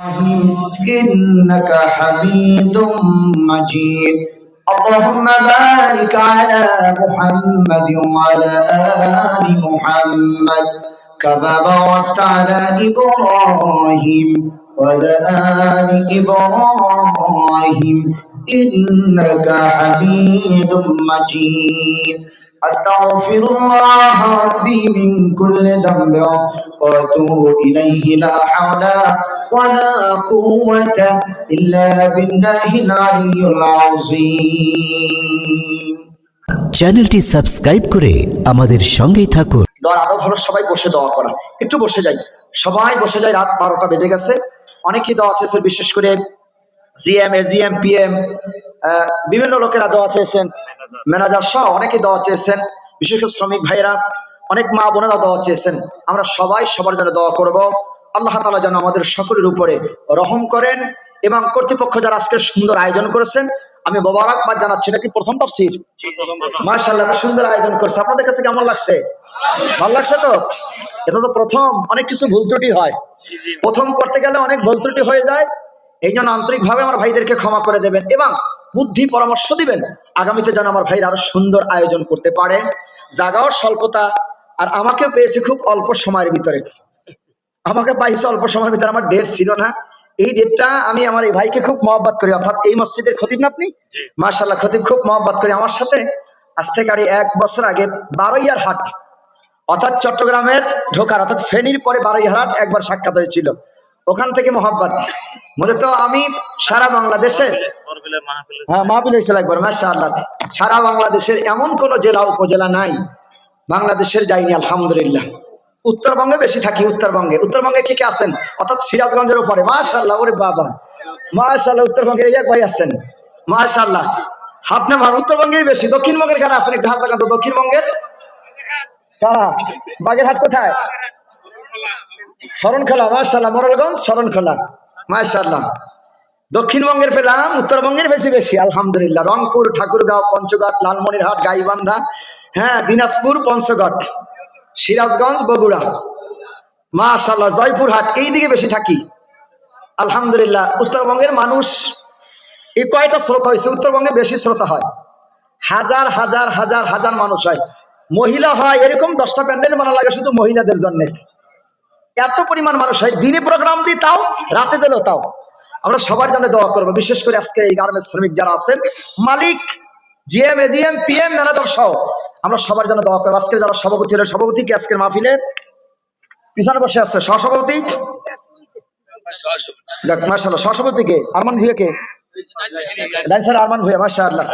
إنك حميد مجيد. اللهم بارك على محمد وعلى آل محمد. كما باركت على إبراهيم وعلى آل إبراهيم. إنك حميد مجيد. أستغفر الله ربي من كل ذنب وأتوب إليه لا حول ولا قوة إلا بالله العلي العظيم চ্যানেলটি সাবস্ক্রাইব করে আমাদের সঙ্গেই থাকুন দোয়ার আদব হলো সবাই বসে দোয়া করা একটু বসে যাই সবাই বসে যায় রাত বারোটা বেজে গেছে অনেকেই দোয়া চেয়েছেন বিশেষ করে জিএম এজিএম পিএম বিভিন্ন লোকেরা দোয়া চেয়েছেন ম্যানেজার সহ অনেকে দোয়া চেয়েছেন বিশেষ করে শ্রমিক ভাইয়েরা অনেক মা বোনেরা দোয়া চেয়েছেন আমরা সবাই সবার জন্য দোয়া করব আল্লাহ তালা যেন আমাদের সকলের উপরে রহম করেন এবং কর্তৃপক্ষ যারা আজকে সুন্দর আয়োজন করেছেন, আমি মোবারকবাদ জানাচ্ছি। নাকি প্রথম তফসির? মার্শাল্লাহ সুন্দর আয়োজন করছে। আপনাদের কাছে কেমন লাগছে? ভালো লাগছে তো? এটা তো প্রথম, অনেক কিছু ভুল ত্রুটি হয়। প্রথম করতে গেলে অনেক ভুল ত্রুটি হয়ে যায়। এই জন্য আন্তরিকভাবে আমার ভাইদেরকে ক্ষমা করে দেবেন এবং বুদ্ধি পরামর্শ দিবেন। আগামীতে যেন আমার ভাইরা আরও সুন্দর আয়োজন করতে পারে। জাগাও স্বল্পতা। আর আমাকে পেয়েছে খুব অল্প সময়ের ভিতরে। আমাকে পাইছে অল্প সময়ের ভিতরে আমার ডেট ছিল না। এই ডেটটা আমি আমার এই ভাইকে খুব মহব্বত করি অর্থাৎ এই মসজিদের খতিব না আপনি? মার্শাল্লাহ খতিব খুব মহব্বত করি। আমার সাথে আজ থেকে আর এক বছর আগে বারোইয়ার হাট অর্থাৎ চট্টগ্রামের ঢোকার অর্থাৎ ফেনীর পরে বারোইয়ার হাট একবার সাক্ষাৎ হয়েছিল। ওখান থেকে মহব্বত। মূলত আমি সারা বাংলাদেশে হ্যাঁ মাহফিল হয়েছিল একবার মাসা আল্লাহ সারা বাংলাদেশের এমন কোন জেলা উপজেলা নাই। বাংলাদেশের যাইনি আলহামদুলিল্লাহ। উত্তরবঙ্গে বেশি থাকি, উত্তরবঙ্গে। উত্তরবঙ্গে কে কে আছেন? অর্থাৎ সিরাজগঞ্জের উপরে। মাশাল্লাহ ওরে বাবা। মাশাল্লাহ উত্তরবঙ্গের এই এক ভাই আছেন। মাশাল্লাহ হাত নামান উত্তরবঙ্গের বেশি। দক্ষিণবঙ্গের কারা আছেন? একটু হাত লাগাতো দক্ষিণবঙ্গের। কারা বাগেরহাট কোথায়? শরণখোলা মাশাল্লাহ মোরলগঞ্জ, শরণখোলা। মাশাল্লাহ দক্ষিণবঙ্গের পেলাম, উত্তরবঙ্গের বেশি বেশি। আলহামদুলিল্লাহ। রংপুর, ঠাকুরগাঁও, পঞ্চগড়, লালমনিরহাট, গাইবান্ধা হ্যাঁ দিনাজপুর, পঞ্চগড়। সিরাজগঞ্জ, বগুড়া। মাশাল্লাহ জয়পুরহাট এই দিকে বেশি থাকি। আলহামদুলিল্লাহ, উত্তরবঙ্গের মানুষ, এই কয়টা শ্রোতা হয়েছে? উত্তরবঙ্গে বেশি শ্রোতা হয়। হাজার হাজার হাজার হাজার মানুষ হয়। মহিলা হয়, এরকম দশটা প্যান্ডেল বানা লাগে শুধু মহিলাদের জন্য। এত পরিমাণ মানুষ হয়, দিনে প্রোগ্রাম দিই তাও, রাতে দিলেও তাও। আমরা সবার জন্য দোয়া করব। বিশেষ করে আজকে এই গার্মেন্টস শ্রমিক যারা আছেন, মালিক জিএম এজিএম পিএম ম্যানেজার সহ। আমরা সবার জন্য দোয়া করব। আজকে যারা সভাপতি হলে সভাপতি কি আজকের মাহফিলে পিছনে বসে আছে, সহসভাপতি? মাসাল্লাহ সহসভাপতি কে? আরমান ভুয়া কে? আরমান ভুয়া মাসা আল্লাহ